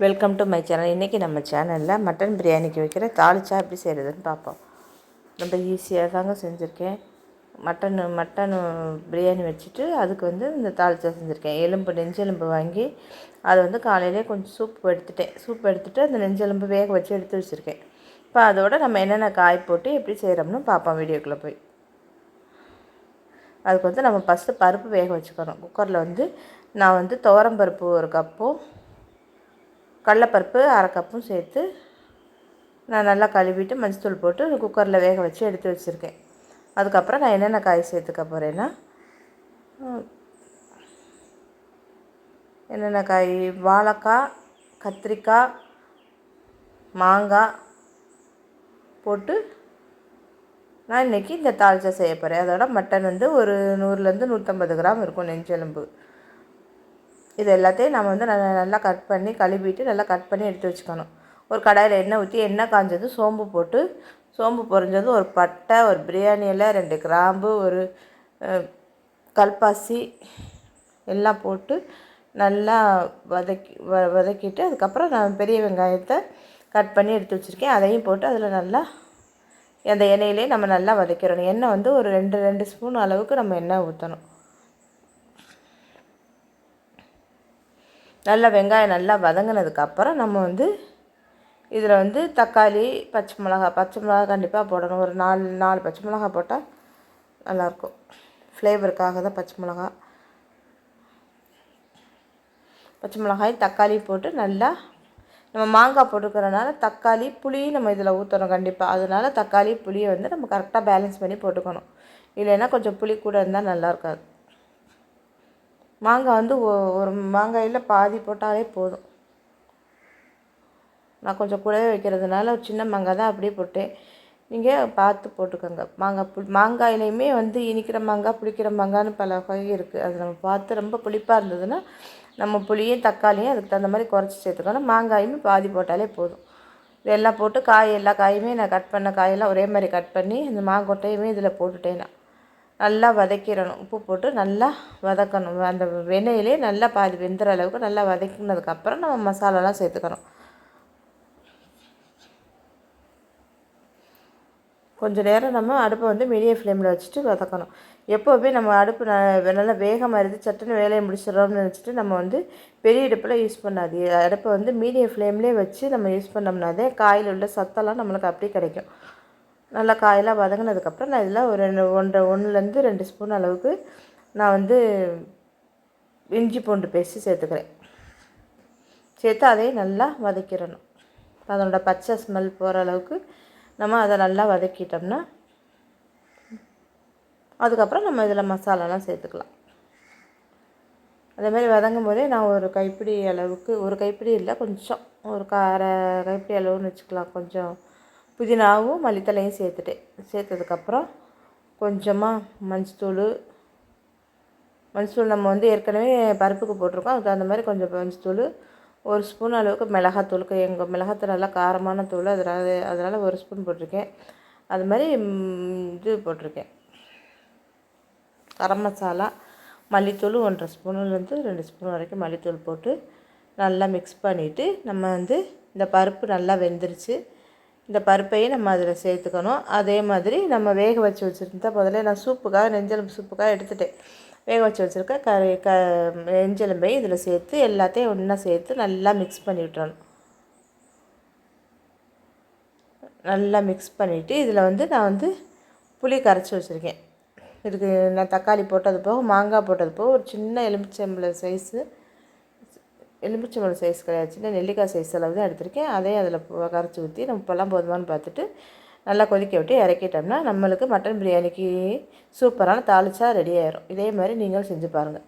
Welcome to my channel இன்றைக்கி நம்ம சேனலில் மட்டன் பிரியாணிக்கு வைக்கிற தாளிச்சா எப்படி செய்கிறதுன்னு பார்ப்போம். ரொம்ப ஈஸியாக தாங்க செஞ்சுருக்கேன். மட்டன் மட்டன் பிரியாணி வச்சுட்டு அதுக்கு வந்து இந்த தாளிச்சா செஞ்சுருக்கேன். எலும்பு நெஞ்செலும்பு வாங்கி அதை வந்து காலையிலே கொஞ்சம் சூப் எடுத்துட்டேன். சூப் எடுத்துகிட்டு அந்த நெஞ்செலும்பு வேக வச்சு எடுத்து வச்சுருக்கேன். இப்போ அதோட நம்ம என்னென்ன காய் போட்டு எப்படி செய்கிறோம்னு பார்ப்போம் வீடியோக்குள்ளே போய். அதுக்கு வந்து நம்ம ஃபஸ்ட்டு பருப்பு வேக வச்சுக்கணும். குக்கரில் வந்து நான் வந்து துவரம் பருப்பு ஒரு கப்பும் கடலப்பருப்பு அரை கப்பும் சேர்த்து நான் நல்லா கழுவிட்டு மஞ்சத்தூள் போட்டு குக்கரில் வேக வச்சு எடுத்து வச்சுருக்கேன். அதுக்கப்புறம் நான் என்னென்ன காய் சேர்த்துக்க போகிறேன்னா என்னென்ன காய்? வாழைக்காய் கத்திரிக்காய் மாங்காய் போட்டு நான் இன்றைக்கி இந்த தாளிச்சா செய்ய போகிறேன் அதோட மட்டன் வந்து ஒரு நூறுலேருந்து நூற்றம்பது கிராம் இருக்கும் நெஞ்செலும்பு. இது எல்லாத்தையும் நம்ம வந்து நல்லா நல்லா கட் பண்ணி கழுவிட்டு நல்லா கட் பண்ணி எடுத்து வச்சுக்கணும். ஒரு கடாயில் எண்ணெய் ஊற்றி எண்ணெய் காஞ்சது சோம்பு போட்டு சோம்பு பொறிஞ்சது ஒரு பட்டை ஒரு பிரியாணி இலை ரெண்டு கிராம்பு ஒரு கல்பாசி எல்லாம் போட்டு நல்லா வதக்கி வ வதக்கிட்டு அதுக்கப்புறம் நான் பெரிய வெங்காயத்தை கட் பண்ணி எடுத்து வச்சுருக்கேன். அதையும் போட்டு அதில் நல்லா அந்த எண்ணெயிலே நம்ம நல்லா வதக்கிடணும் எண்ணெய் வந்து ஒரு ரெண்டு ரெண்டு ஸ்பூன் அளவுக்கு நம்ம எண்ணெய் ஊற்றணும் நல்லா வெங்காயம் நல்லா வதங்கினதுக்கப்புறம் நம்ம வந்து இதில் வந்து தக்காளி பச்சை மிளகா பச்சை மிளகா கண்டிப்பாக போடணும். ஒரு நாலு நாலு பச்சை மிளகா போட்டால் நல்லாயிருக்கும். ஃப்ளேவருக்காக தான் பச்சை மிளகா. பச்சை மிளகாய் தக்காளி போட்டு நல்லா நம்ம மாங்காய் போட்டுக்கிறனால தக்காளி புளி நம்ம இதில் ஊற்றணும் கண்டிப்பாக. அதனால் தக்காளி புளியை வந்து நம்ம கரெக்டாக பேலன்ஸ் பண்ணி போட்டுக்கணும். இல்லைன்னா கொஞ்சம் புளி கூட இருந்தால் நல்லா இருக்காது மாங்காய் வந்து ஒரு மாங்காயில் பாதி போட்டாலே போதும். நான் கொஞ்சம் கூடவே வைக்கிறதுனால ஒரு சின்ன மாங்காய் தான் அப்படியே போட்டேன். நீங்கள் பார்த்து போட்டுக்கோங்க. மாங்காய் புளி மாங்காயிலையுமே வந்து இனிக்கிற மாங்காய் புளிக்கிற மாங்காய்னு பல வகை இருக்குது அது நம்ம பார்த்து ரொம்ப புளிப்பாக இருந்ததுன்னா நம்ம புளியும் தக்காளியும் அதுக்கு தகுந்த மாதிரி குறைச்சி சேர்த்துக்கணும். மாங்காயுமே பாதி போட்டாலே போதும். இதெல்லாம் போட்டு காய் எல்லா காயுமே நான் கட் பண்ண காயெல்லாம் ஒரே மாதிரி கட் பண்ணி இந்த மாங்கொட்டையுமே இதில் போட்டுட்டேன் நான். நல்லா வதக்கிடணும். உப்பு போட்டு நல்லா வதக்கணும். அந்த வெண்ணெயிலே நல்லா பாதி வெந்துற அளவுக்கு நல்லா வதக்கினதுக்கப்புறம் நம்ம மசாலாலாம் சேர்த்துக்கணும். கொஞ்சம் நேரம் நம்ம அடுப்பை வந்து மீடியம் ஃப்ளேமில் வச்சுட்டு வதக்கணும். எப்போவுமே நம்ம அடுப்பு நல்லா வேகமாக இருந்து சட்டுன்னு வேலையை முடிச்சிடறோம்னு நினச்சிட்டு நம்ம வந்து பெரிய அடுப்பில் யூஸ் பண்ணாது. அடுப்பை வந்து மீடியம் ஃப்ளேம்லேயே வச்சு நம்ம யூஸ் பண்ணோம்னாதே காயில் உள்ள சத்தெல்லாம் நம்மளுக்கு அப்படியே கிடைக்கும். நல்லா காயெல்லாம் வதங்கினதுக்கப்புறம் நான் இதில் ஒரு ரெண்டு ஒன்றரை ஒன்றுலேருந்து ரெண்டு ஸ்பூன் அளவுக்கு நான் வந்து இஞ்சி பூண்டு பேஸ்ட்டு சேர்த்துக்கிறேன். சேர்த்து அதையும் நல்லா வதக்கிடணும். அதனோட பச்சை ஸ்மெல் போகிற அளவுக்கு நம்ம அதை நல்லா வதக்கிட்டோம்னா அதுக்கப்புறம் நம்ம இதில் மசாலாலாம் சேர்த்துக்கலாம். அதேமாதிரி வதங்கும் போதே நான் ஒரு கைப்பிடி அளவுக்கு ஒரு கைப்பிடி இல்லை கொஞ்சம் ஒரு கார கைப்பிடி அளவுன்னு வச்சுக்கலாம். கொஞ்சம் புதினாவும் மல்லித்தலையும் சேர்த்துட்டேன். சேர்த்ததுக்கப்புறம் கொஞ்சமாக மஞ்சத்தூள். மஞ்சத்தூள் நம்ம வந்து ஏற்கனவே பருப்புக்கு போட்டிருக்கோம். அதுக்கு அந்த மாதிரி கொஞ்சம் மஞ்சத்தூள். ஒரு ஸ்பூன் அளவுக்கு மிளகாத்தூளுக்கு எங்கள் மிளகாத்தூள் நல்லா காரமான தூள். அதனால் அதனால் ஒரு ஸ்பூன் போட்டிருக்கேன். அது மாதிரி இது போட்டிருக்கேன். கரம் மசாலா மல்லித்தூள் ஒன்றரை ஸ்பூனுலேருந்து ரெண்டு ஸ்பூன் வரைக்கும் மல்லித்தூள் போட்டு நல்லா மிக்ஸ் பண்ணிவிட்டு நம்ம வந்து இந்த பருப்பு நல்லா வெந்துருச்சு. இந்த பருப்பையும் நம்ம அதில் சேர்த்துக்கணும். அதே மாதிரி நம்ம வேக வச்சு வச்சுருந்தா முதல்ல நான் சூப்புக்காக நெஞ்செலும்பு சூப்புக்காக எடுத்துகிட்டேன் வேக வச்சு வச்சுருக்க கறி க நெஞ்செலும்பையும் இதில் சேர்த்து எல்லாத்தையும் ஒன்றா சேர்த்து நல்லா மிக்ஸ் பண்ணி விட்டுறணும். நல்லா மிக்ஸ் பண்ணிவிட்டு இதில் வந்து நான் வந்து புளி கரைச்சி வச்சுருக்கேன். இதுக்கு நான் தக்காளி போட்டது போக மாங்காய் போட்டது போக ஒரு சின்ன எலுமிச்சம்பளை சைஸு எலுமிச்சம்பழம் சைஸ் கிடையாது சின்ன நெல்லிக்காய் சைஸ் அளவு தான் எடுத்திருக்கேன். அதையும் அதில் கரைச்சி ஊற்றி நம்ம இப்போல்லாம் போதுமானு பார்த்துட்டு நல்லா கொதிக்க விட்டு இறக்கிட்டோம்னா நம்மளுக்கு மட்டன் பிரியாணிக்கு சூப்பரான தாளிச்சா ரெடி ஆயிரும். இதே மாதிரி நீங்களும் செஞ்சு பாருங்கள்